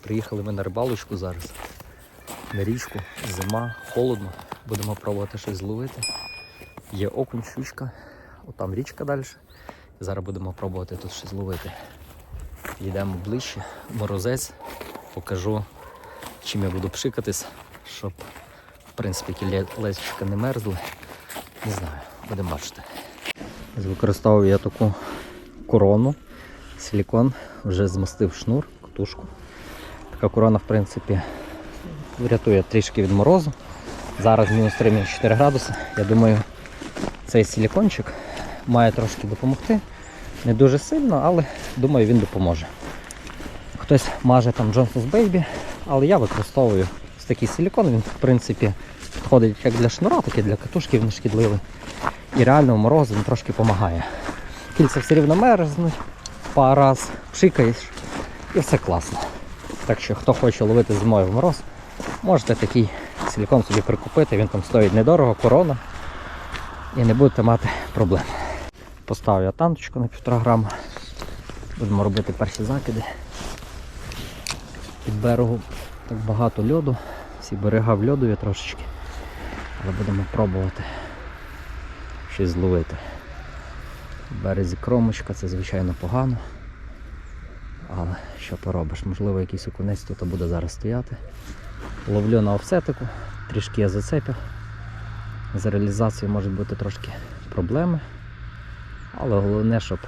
Приїхали ми на рибалочку зараз. На річку, зима, холодно. Будемо пробувати щось зловити. Є окунь, щучка, отам річка далі. Зараз будемо пробувати тут щось ловити. Йдемо ближче, морозець, покажу, чим я буду пшикатись, щоб в принципі ті ле- не мерзли. Не знаю, будемо бачити. Використовую я таку корону, силікон, вже змастив шнур, катушку. Така корона, в принципі, врятує трішки від морозу. Зараз мінус 3-4 градуси. Я думаю, цей силікончик має трошки допомогти. Не дуже сильно, але думаю, він допоможе. Хтось маже там Johnson's Baby, але я використовую ось такий силікон. Він, в принципі, підходить як для шнура, так і для катушки, він шкідливий. І реально в мороз він трошки допомагає. Кільця все рівно мерзнуть, пару раз пшикаєш і все класно. Так що хто хоче ловити зимою в мороз, можете такий силікон собі прикупити, він там стоїть недорого, корона. І не будете мати проблем. Поставив я танточку на півтора грама. Будемо робити перші закиди. Під берегу так багато льоду, всі берега в льодові трошечки. Але будемо пробувати щось зловити. В березі кромочка, це звичайно погано. Але що поробиш? Можливо, якийсь окунець тут буде зараз стояти. Ловлю на офсетику, трішки я зацепив. З реалізацією можуть бути трошки проблеми. Але головне, щоб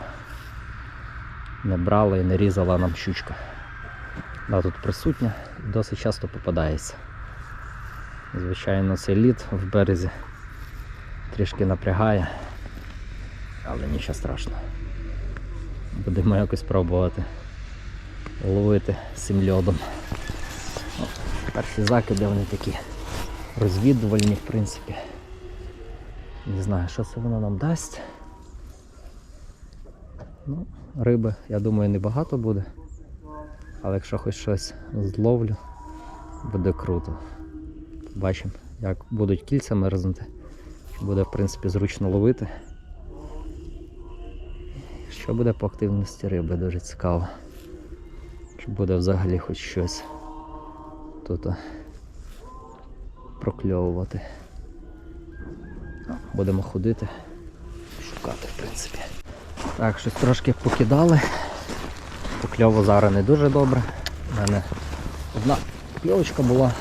не брала і не різала нам щучка. Да, тут присутня і досить часто попадається. Звичайно, цей лід в березі трішки напрягає, але нічого страшного. Будемо якось пробувати ловити цим льодом. Перші закиди вони такі розвідувальні, в принципі. Не знаю, що це воно нам дасть. Ну, риби, я думаю, небагато буде. Але якщо хоч щось зловлю, буде круто. Побачимо, як будуть кільця мерзнути. Чи буде, в принципі, зручно ловити. Що буде по активності риби, дуже цікаво. Буде взагалі хоч щось тут прокльовувати. Будемо ходити, шукати, в принципі. Так, щось трошки покидали. По кльову зараз не дуже добре. У мене одна кльовочка була.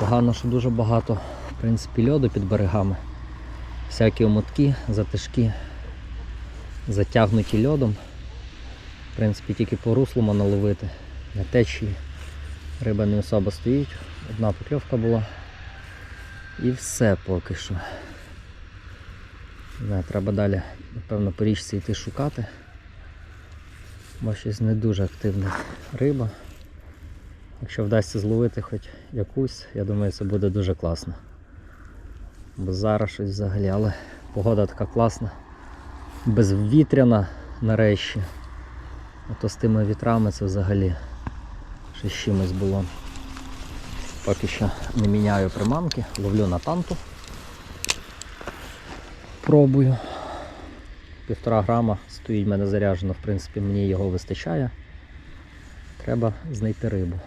Погано, що дуже багато в принципі, льоду під берегами. Всякі омотки, затишки затягнуті льодом. В принципі, тільки по руслу можна ловити. На течії риба не особо стоїть. Одна покльовка була. І все поки що. Не треба далі, напевно, по річці йти шукати. Бо щось не дуже активна риба. Якщо вдасться зловити хоч якусь, я думаю, це буде дуже класно. Бо зараз щось взагалі, але погода така класна, безвітряна нарешті. А то з тими вітрами це взагалі щось з чимось було. Поки що не міняю приманки, ловлю на танту. Пробую. Півтора грама стоїть в мене заряджено, в принципі, мені його вистачає. Треба знайти рибу.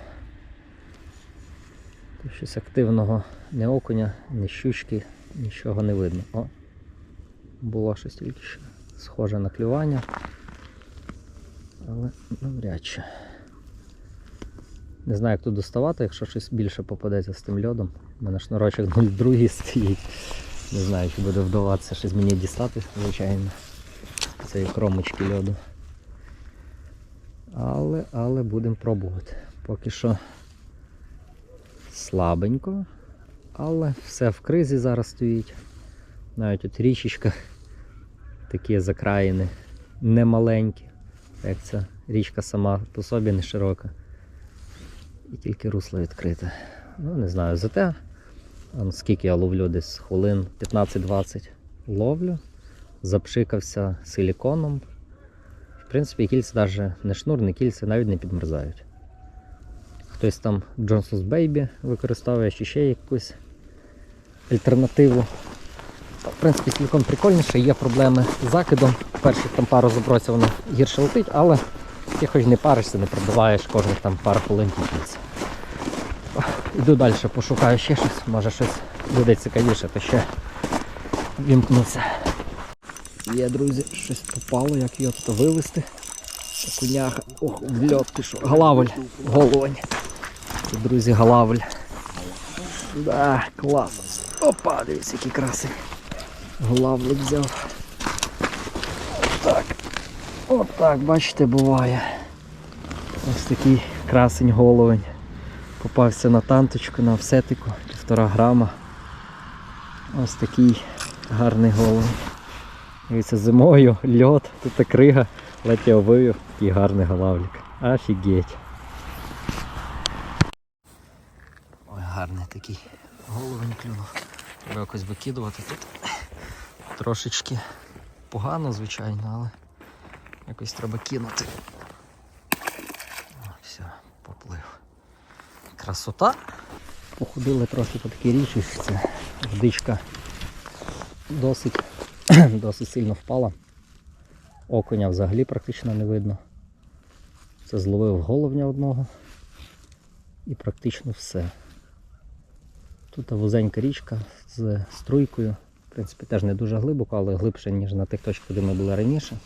Тут щось активного ні окуня, ні щучки, нічого не видно. О, було щось тільки що схоже на клювання. Але навряд чи. Не знаю, як тут доставати, якщо щось більше попадеться з тим льодом. У мене шнурочок 0,2 стоїть. Не знаю, чи буде вдаватися щось мені дістати, звичайно. Цієї кромочки льоду. Але, але будемо пробувати. Поки що слабенько, але все в кризі зараз стоїть. Навіть от річечка такі закраїни немаленькі. Як ця річка сама по собі не широка. І тільки русло відкрите. Ну, не знаю, зате скільки я ловлю десь хвилин 15-20 ловлю. Запшикався силіконом. В принципі, кільця навіть не шнур, не кільця навіть не підмерзають. Хтось там Johnson's Baby використовує чи ще якусь альтернативу. В принципі, силікон прикольніше, є проблеми з закидом. Перших там пару забросів воно гірше летить, але Ти хоч не паришся, не пробиваєш кожних там пару хвилин тільки. Іду далі, пошукаю ще щось, може щось буде цікавіше, то ще вімкнуся. Є, друзі, щось попало, як його тут вивезти. Окуняха. Ох, льот пішов. Галавль, головань. Це, друзі, галавль. Да, клас. Опа, дивіться, який красивий. Главлик взяв. Так. Отак, бачите, буває. Ось такий красень головень. Попався на танточку, на офсетику, півтора грама. Ось такий гарний головень. Дивіться, зимою льот, тут крига, ледь я вивів, такий гарний голавлик. Офігеть. Ой, гарний такий головень клюнув. Треба якось викидувати тут. Трошечки погано, звичайно, але якось треба кинути. О, все, поплив. Красота. Походили трохи по такій річці. Водичка досить, досить сильно впала. Окуня взагалі практично не видно. Це зловив головня одного і практично все. Тут вузенька річка з струйкою. Принципі, теж не дуже глибоко, але глибше, ніж на тих точках, де ми були раніше.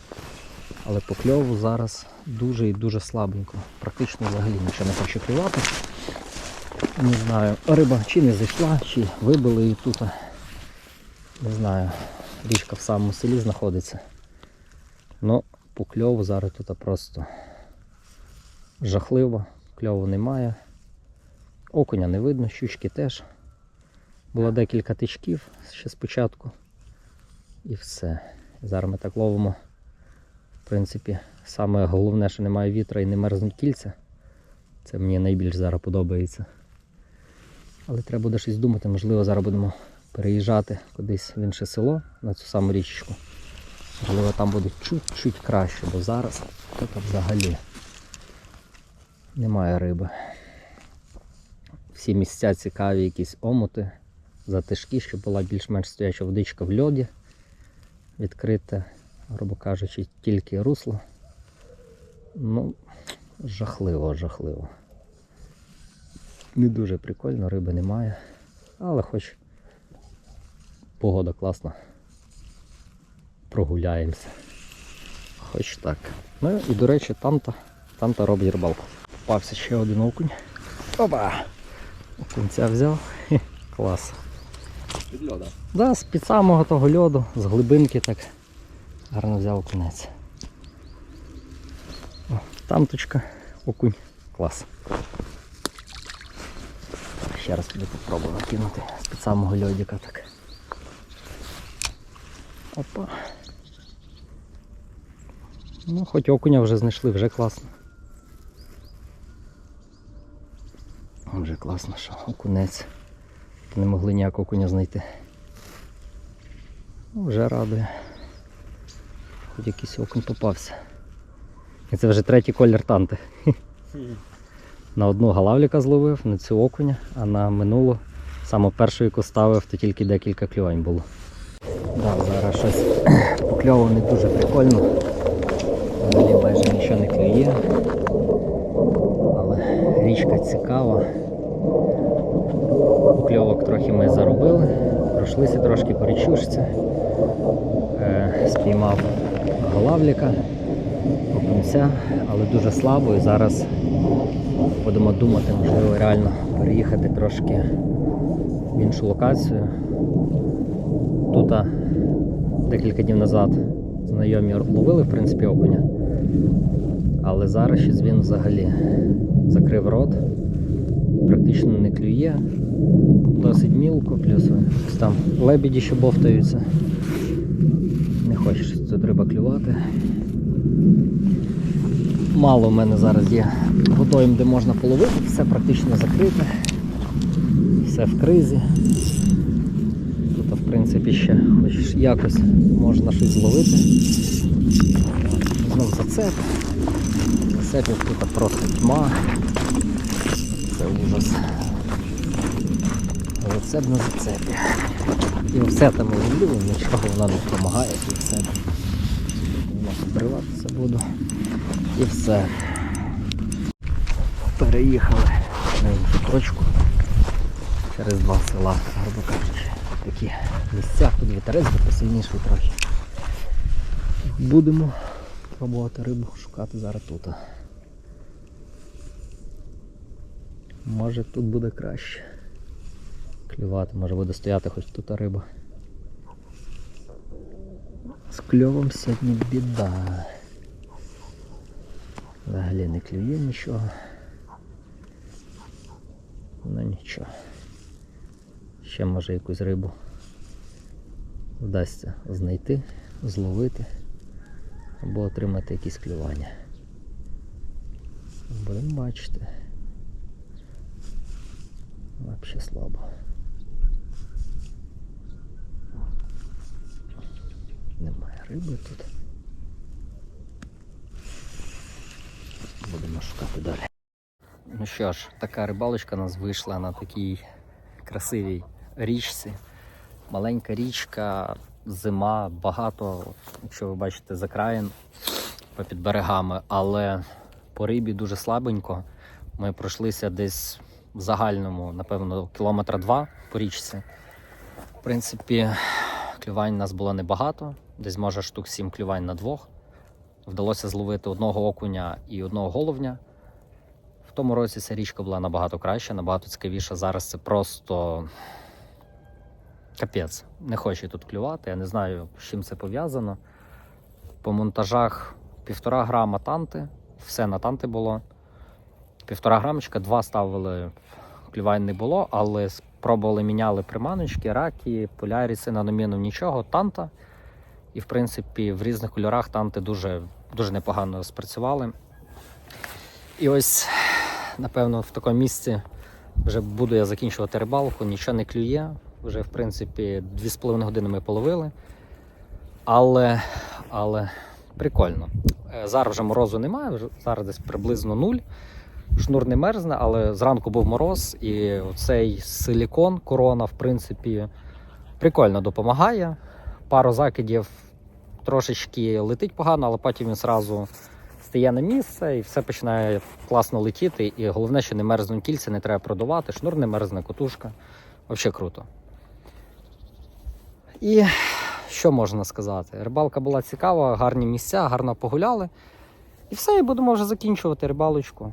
Але по кльову зараз дуже і дуже слабенько. Практично взагалі нічого не хоче клювати. Не знаю, риба чи не зайшла, чи вибили її тут. Не знаю, річка в самому селі знаходиться. Ну, по кльову зараз тут просто жахливо, кльову немає. Окуня не видно, щучки теж. Було декілька тичків ще спочатку. І все. Зараз ми так ловимо. В принципі, саме головне, що немає вітра і не мерзнуть кільця. Це мені найбільш зараз подобається. Але треба буде щось думати, можливо, зараз будемо переїжджати кудись в інше село на цю саму річечку. Можливо, там буде чуть-чуть краще, бо зараз тут взагалі немає риби. Всі місця цікаві, якісь омути, затишки, щоб була більш-менш стояча водичка в льоді. Відкрите, грубо кажучи, тільки русло. Ну, жахливо, жахливо. Не дуже прикольно, риби немає. Але хоч погода класна. Прогуляємося. Хоч так. Ну і до речі, там-то, там-то робить рибалку. Попався ще один окунь. Опа! Окунця взяв. Клас. Від льода. Да, з-під самого того льоду, з глибинки так гарно взяв окунець. О, там точка, окунь. Клас. Ще раз тобі попробую накинути з-під самого льодика так. Опа. Ну, хоч окуня вже знайшли, вже класно. Вже класно, що окунець. Не могли ніякого окуня знайти. Ну, вже радує. Хоч якийсь окунь попався. І це вже третій колір танти. На одну галавліка зловив, на цю окуня, а на минулу саме першу, яку ставив, то тільки декілька клювань було. Да, зараз щось покльово не дуже прикольно. Взагалі майже нічого не клює. Але річка цікава. Покльовок трохи ми заробили, пройшлися трошки по річушці. Е, спіймав голавліка, окунця, але дуже слабо і зараз будемо думати, можливо реально переїхати трошки в іншу локацію. Тут декілька днів назад знайомі ловили в принципі окуня, але зараз він взагалі закрив рот, практично не клює, досить мілко, плюс там лебеді ще бовтаються. Не хоче щось тут риба клювати. Мало в мене зараз є водойм, де можна половити, все практично закрите, все в кризі. Тут, в принципі, ще хоч якось можна щось зловити. Знов зацеп. Зацепів тут просто тьма. Це ужас. Зацеп на зацепі. І все там ловлю, нічого вона не допомагає, і все. Воно буду. І все. Переїхали на іншу точку через два села, грубо кажучи. Такі місця, тут вітерець посильніший трохи. Будемо пробувати рибу шукати зараз тут. Може тут буде краще. Клювати, може буде стояти хоч тут риба. З кльовом сьогодні біда. Взагалі не клює нічого. Ну нічого. Ще може якусь рибу вдасться знайти, зловити або отримати якісь клювання. Будемо бачити. Вообще слабо. Немає риби тут. Будемо шукати далі. Ну що ж, така рибалочка у нас вийшла на такій красивій річці. Маленька річка, зима, багато, якщо ви бачите, закраїн попід берегами, але по рибі дуже слабенько. Ми пройшлися десь в загальному, напевно, кілометра два по річці. В принципі, клювань у нас було небагато, десь може штук сім клювань на двох. Вдалося зловити одного окуня і одного головня. В тому році ця річка була набагато краща, набагато цікавіша. Зараз це просто капець. Не хочу тут клювати. Я не знаю, з чим це пов'язано. По монтажах півтора грама танти, все на танти було. Півтора грамчика, два ставили, клювань не було, але спробували міняли приманочки, раки, поляріси, на номіну нічого, танта. І, в принципі, в різних кольорах танти дуже, дуже непогано спрацювали. І ось, напевно, в такому місці вже буду я закінчувати рибалку, нічого не клює. Вже, в принципі, 2,5 години ми половили. Але, але прикольно. Е, Зараз вже морозу немає, зараз десь приблизно нуль. Шнур не мерзне, але зранку був мороз, і цей силікон, корона, в принципі, прикольно допомагає. Пару закидів трошечки летить погано, але потім він зразу стає на місце і все починає класно летіти. І головне, що не мерзнуть кільця, не треба продувати, шнур не мерзне, котушка. Взагалі круто. І що можна сказати? Рибалка була цікава, гарні місця, гарно погуляли. І все, і будемо вже закінчувати рибалочку.